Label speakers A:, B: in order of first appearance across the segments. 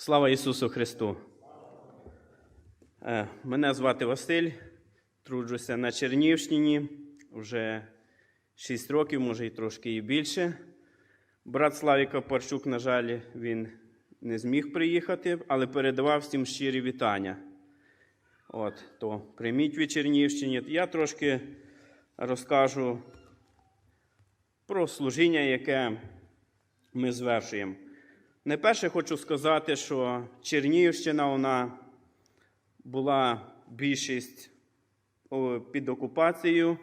A: Слава Ісусу Христу! Е, Мене звати Василь, труджуся на Чернівщині вже 6 років, може і трошки і більше. Брат Славіка Парчук, на жаль, він не зміг приїхати, але передавав всім щирі вітання. От, то прийміть від Чернівщині. Я трошки розкажу про служіння, яке ми звершуємо. Найперше хочу сказати, що Чернігівщина вона була більшість під окупацією,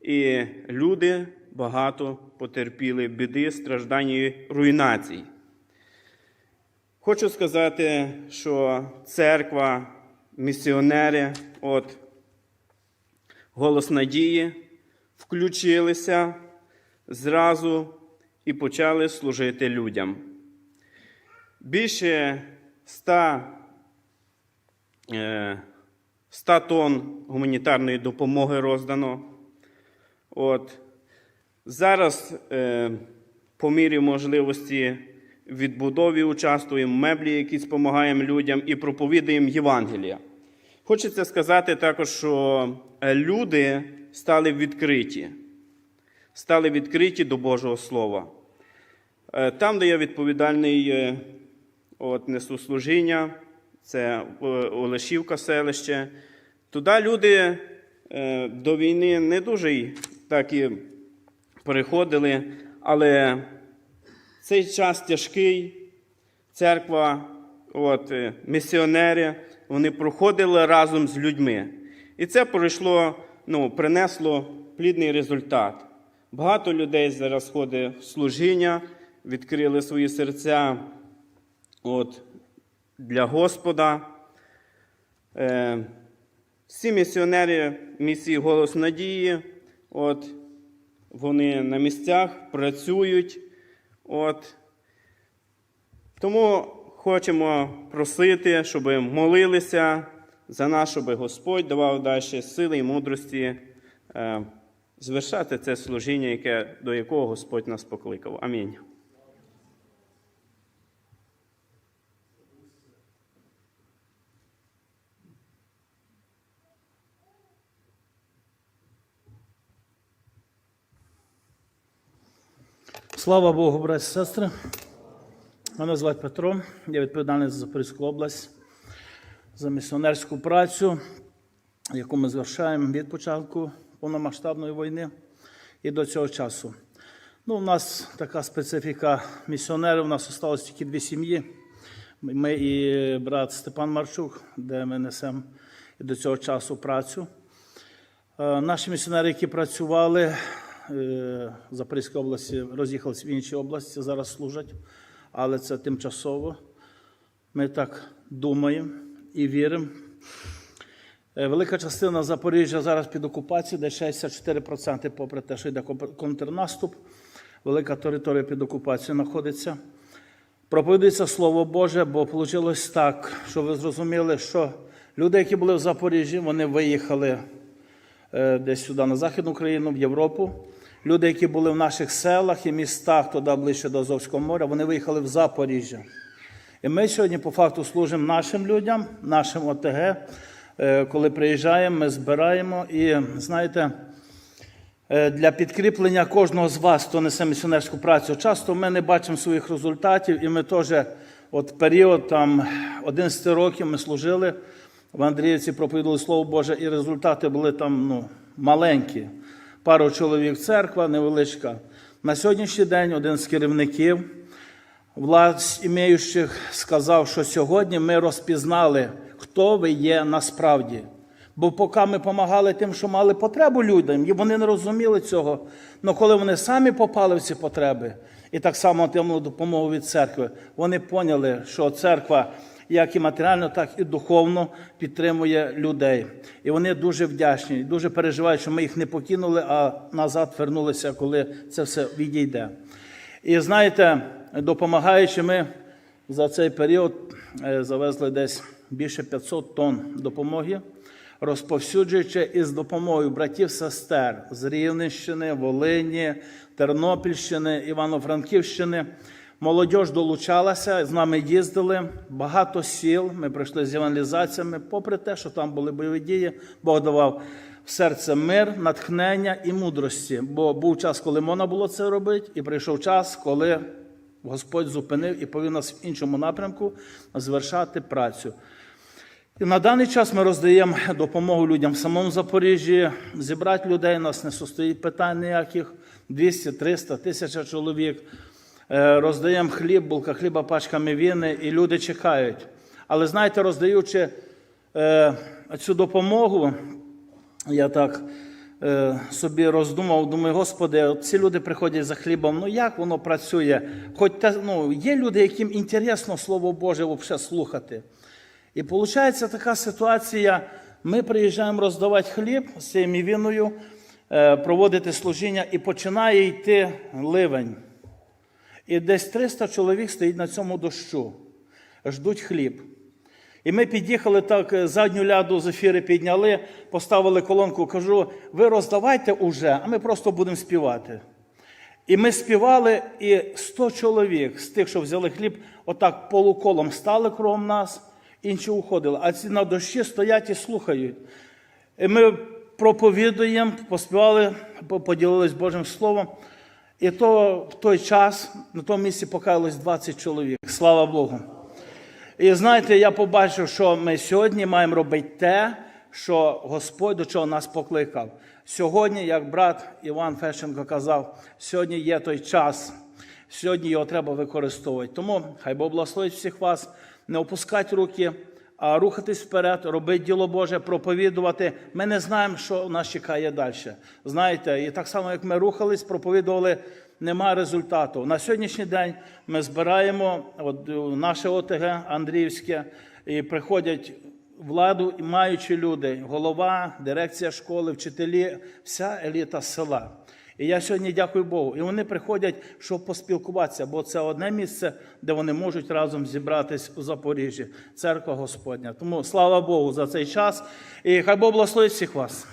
A: і люди багато потерпіли біди, страждань і руйнацій. Хочу сказати, що церква, місіонери, от голос надії включилися зразу і почали служити людям. Більше 100, е, 100 тонн гуманітарної допомоги роздано. От. Зараз е, по мірі можливості відбудові участвуємо, меблі якісь допомагаємо людям і проповідуємо Євангелія. Хочеться сказати також, що е, люди стали відкриті, стали відкриті до Божого Слова. Е, Там, де я відповідальний, е, от, несу служіння, це е, Олешівка селище. Туди люди е, до війни не дуже й так і переходили, але цей час тяжкий, церква, от, е, місіонери, вони проходили разом з людьми. І це пройшло, ну, принесло плідний результат. Багато людей зараз ходить в служіння, відкрили свої серця от, для Господа. Е, всі місіонери місії Голос Надії, от, вони на місцях працюють. От. Тому хочемо просити, щоб молилися за нас, щоб Господь давав далі сили і мудрості е, звершати це служіння, яке, до якого Господь нас покликав. Амінь.
B: Слава Богу, браті і сестри. Мене звати Петро, я відповідальний за Запорізьку область, за місіонерську працю, яку ми звершаємо від початку повномасштабної війни і до цього часу. Ну, у нас така специфіка місіонерів, у нас залишилось тільки дві сім'ї. Ми і брат Степан Марчук, де ми несемо і до цього часу працю. Е, Наші місіонери, які працювали е, в Запорізькій області, роз'їхалися в інші області, зараз служать, але це тимчасово. Ми так думаємо і віримо. Е, Велика частина Запоріжжя зараз під окупацією, де 64%, попри те, що йде контрнаступ, велика територія під окупацією знаходиться. Проповідується Слово Боже, бо вийшло так, що ви зрозуміли, що люди, які були в Запоріжжі, вони виїхали е, десь сюди, на Західну Україну, в Європу. Люди, які були в наших селах і містах, туди ближче до Азовського моря, вони виїхали в Запоріжжя. І ми сьогодні по факту служимо нашим людям, нашим ОТГ. Е, Коли приїжджаємо, ми збираємо і знаєте. Е, Для підкріплення кожного з вас, хто несе місіонерську працю, часто ми не бачимо своїх результатів, і ми теж, от період там 11 років ми служили в Андріївці, проповідували Слово Боже, і результати були там ну, маленькі. Пару чоловік церква невеличка. На сьогоднішній день один з керівників власть імеючих сказав, що сьогодні ми розпізнали, хто ви є насправді. Бо поки ми допомагали тим, що мали потребу людям, і вони не розуміли цього. Але коли вони самі попали в ці потреби, і так само отримали допомогу від церкви, вони поняли, що церква як і матеріально, так і духовно підтримує людей. І вони дуже вдячні, дуже переживають, що ми їх не покинули, а назад вернулися, коли це все відійде. І знаєте, допомагаючи ми за цей період е, завезли десь більше 500 тонн допомоги, розповсюджуючи із допомогою братів сестер з Рівненщини, Волині, Тернопільщини, Івано-Франківщини. Молодь долучалася, з нами їздили, багато сіл. Ми прийшли з евангелізаціями. Попри те, що там були бойові дії, Бог давав в серце мир, натхнення і мудрості. Бо був час, коли можна було це робити, і прийшов час, коли Господь зупинив і повів нас в іншому напрямку завершати працю. І на даний час ми роздаємо допомогу людям в самому Запоріжжі. Зібрати людей у нас не стоїть питань ніяких 200, 300, 1000 чоловік. Е, Роздаємо хліб, булка хліба пачками віни, і люди чекають. Але знаєте, роздаючи е, цю допомогу, я так е, собі роздумав, думаю, Господи, ці люди приходять за хлібом, ну як воно працює? Хоч те, ну, є люди, яким інтересно Слово Боже взагалі слухати. І виходить така ситуація: ми приїжджаємо роздавати хліб з цією віною, проводити служіння, і починає йти ливень. І десь 300 чоловік стоїть на цьому дощу, ждуть хліб. І ми під'їхали так, е, задню ляду з ефіри підняли, поставили колонку, кажу, ви роздавайте уже, а ми просто будемо співати. І ми співали, і 100 чоловік з тих, що взяли хліб, отак полуколом стали кругом нас, інші уходили. А ці на дощі стоять і слухають. І ми проповідуємо, поспівали, по- поділились Божим Словом. І то в той час на тому місці покаялось 20 чоловік. Слава Богу. І знаєте, я побачив, що ми сьогодні маємо робити те, що Господь до чого нас покликав. Сьогодні, як брат Іван Фещенко казав, сьогодні є той час, сьогодні його треба використовувати. Тому хай Бог благословить всіх вас, не опускати руки, рухатись вперед, робити діло Боже, проповідувати. Ми не знаємо, що нас чекає далі. Знаєте, і так само, як ми рухались, проповідували нема результату. На сьогоднішній день ми збираємо от, е, наше ОТГ Андріївське і приходять владу і маючі люди, голова, дирекція школи, вчителі, вся еліта села. І я сьогодні дякую Богу. І вони приходять, щоб поспілкуватися, бо це одне місце, де вони можуть разом зібратись у Запоріжжі, церква Господня. Тому слава Богу за цей час. І хай Бог благословить всіх вас.